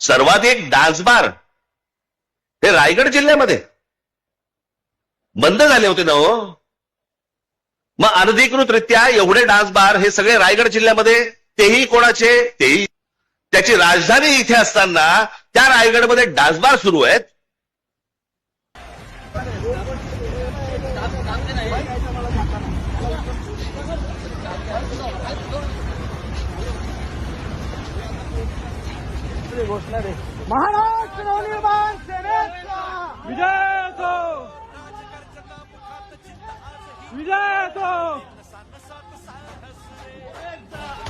सर्वाधिक dance bar हे रायगड जिल्ह्यामध्ये. बंद झाले होते ना हो. मग अनधिकृतरित्या एवढे डान्स बार हे सगळे रायगड जिल्ह्यामध्ये तेही कोणाचे? तेही. त्याची राजधानी इथे असताना त्या रायगडमध्ये डान्स बार सुरू आहेत. महाराष्ट्र नवनिर्माण सेनेचा. विजय असो विजय असो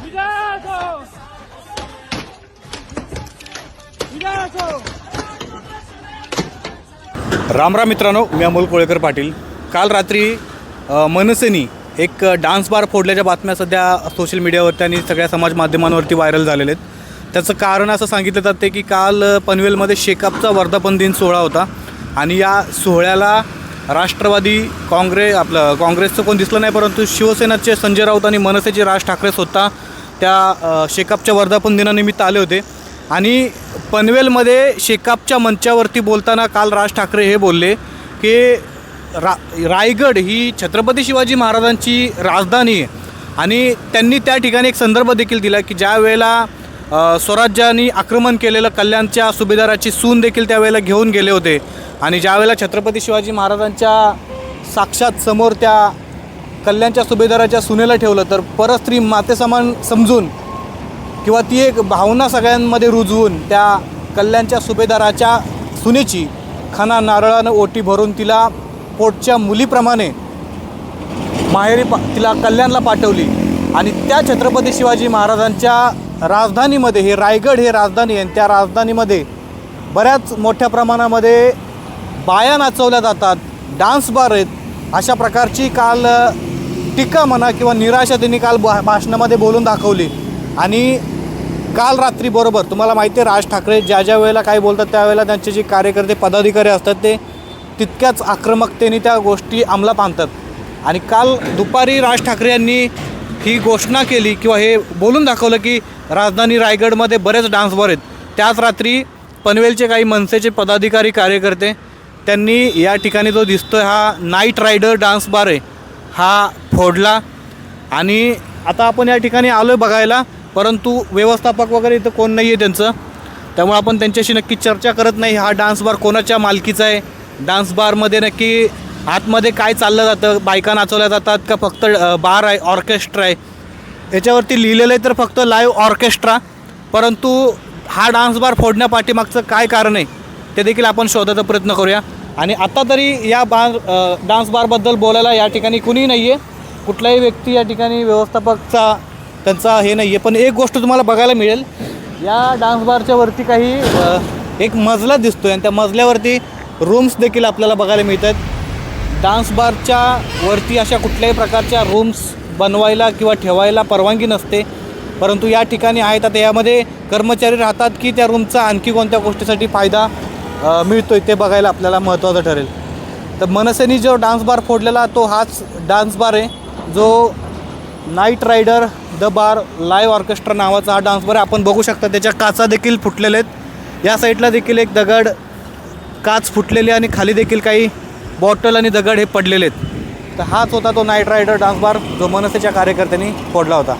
विजय असो विजय असो रामराम मित्रांनो मी अमोल कोळेकर पाटील. काल रात्री मनसेनी एक डान्स बार फोडल्याच्या बातम्या सध्या सोशल मीडियावरती आणि सगळ्या समाज माध्यमांवरती व्हायरल झालेले आहेत. त्याचं कारण असं सांगितलं जाते की काल पनवेलमध्ये शेकापचा वर्धापन दिन सोहळा होता. आणि या सोहळ्याला राष्ट्रवादी काँग्रेस आपलं काँग्रेसचं कोण दिसलं नाही परंतु शिवसेनाचे संजय राऊत आणि मनसेचे राज ठाकरे स्वतः त्या शेकापच्या वर्धापन दिनानिमित्त आले होते. आणि पनवेलमध्ये शेकापच्या मंचावरती बोलताना काल राज ठाकरे हे बोलले की रा रायगड ही छत्रपती शिवाजी महाराजांची राजधानी आहे. आणि त्यांनी त्या ठिकाणी एक संदर्भ देखील दिला की ज्या वेळेला स्वराज्याने आक्रमण केलेलं कल्याणच्या सुभेदाराची सून देखील त्यावेळेला घेऊन गेले होते. आणि ज्यावेळेला छत्रपती शिवाजी महाराजांच्या साक्षात समोर त्या कल्याणच्या सुभेदाराच्या सुनेला ठेवलं तर परस्त्री मातेसमान समजून किंवा ती एक भावना सगळ्यांमध्ये रुजवून त्या कल्याणच्या सुभेदाराच्या सुनेची खाना नारळानं ओटी भरून तिला पोटच्या मुलीप्रमाणे माहेरी पा तिला कल्याणला पाठवली. आणि त्या छत्रपती शिवाजी महाराजांच्या राजधानीमध्ये हे रायगड हे राजधानी आहे. आणि त्या राजधानीमध्ये बऱ्याच मोठ्या प्रमाणामध्ये बाया नाचवल्या जातात डान्स बार आहेत. अशा प्रकारची काल टीका म्हणा किंवा निराशा त्यांनी काल भा भाषणामध्ये बोलून दाखवली. आणि काल रात्री बरोबर तुम्हाला माहिती आहे राज ठाकरे ज्या ज्या वेळेला काय बोलतात त्यावेळेला त्यांचे जे कार्यकर्ते पदाधिकारी असतात ते तितक्याच आक्रमकतेने त्या गोष्टी अंमलात आणतात. आणि काल दुपारी राज ठाकरे यांनी ही घोषणा केली किंवा हे बोलून दाखवलं की राजधानी रायगडमध्ये बरेच डान्स बार आहेत. त्याच रात्री पनवेलचे काही मनसेचे पदाधिकारी कार्यकर्ते त्यांनी या ठिकाणी जो दिसतोय हा नाईट रायडर डान्स बार आहे हा फोडला. आणि आता आपण या ठिकाणी आलो आहे बघायला परंतु व्यवस्थापक वगैरे इथं कोण नाही आहे त्यांचं. त्यामुळे आपण त्यांच्याशी नक्की चर्चा करत नाही. हा डान्स बार कोणाच्या मालकीचा आहे? डान्स बारमध्ये नक्की आतमध्ये काय चाललं जातं? बायका नाचवल्या जातात का फक्त बार आहे ऑर्केस्ट्रा आहे? याच्यावरती लिहिलेलं आहे तर फक्त लाईव्ह ऑर्केस्ट्रा परंतु हा डान्स बार फोडण्यापाठीमागचं काय कारण आहे ते देखील आपण शोधायचा प्रयत्न करूया. आणि आत्ता तरी या बार डान्स बारबद्दल बोलायला या ठिकाणी कुणीही नाही आहे कुठलाही व्यक्ती या ठिकाणी व्यवस्थापकचा त्यांचा हे नाही आहे पण एक गोष्ट तुम्हाला बघायला मिळेल. या डान्स बारच्या वरती काही एक मजला दिसतो आहे आणि त्या मजल्यावरती रूम्स देखील आपल्याला बघायला मिळत आहेत डान्स बारच्या वरती अशा कुठल्याही प्रकारच्या रूम्स बनवायला किंवा ठेवायला परवानगी नसते. परंतु या ठिकाणी आहेत. आता यामध्ये कर्मचारी राहतात की त्या रूमचा आणखी कोणत्या गोष्टीसाठी फायदा मिळतो आहे ते बघायला आपल्याला महत्त्वाचं ठरेल. तर मनसेनी जो डान्स बार फोडलेला तो हाच डान्स बार आहे. जो night rider the bar live orchestra नावाचा हा डान्स बार आहे. आपण बघू शकता त्याच्या काचा देखील फुटलेल्या आहेत. या साईडला देखील एक दगड काच फुटलेली आणि खाली देखील काही बॉटल आणि दगड हे पडलेले आहेत. तर हाच होता तो नाईट रायडर डान्स बार जो मनसेच्या कार्यकर्त्यांनी फोडला होता.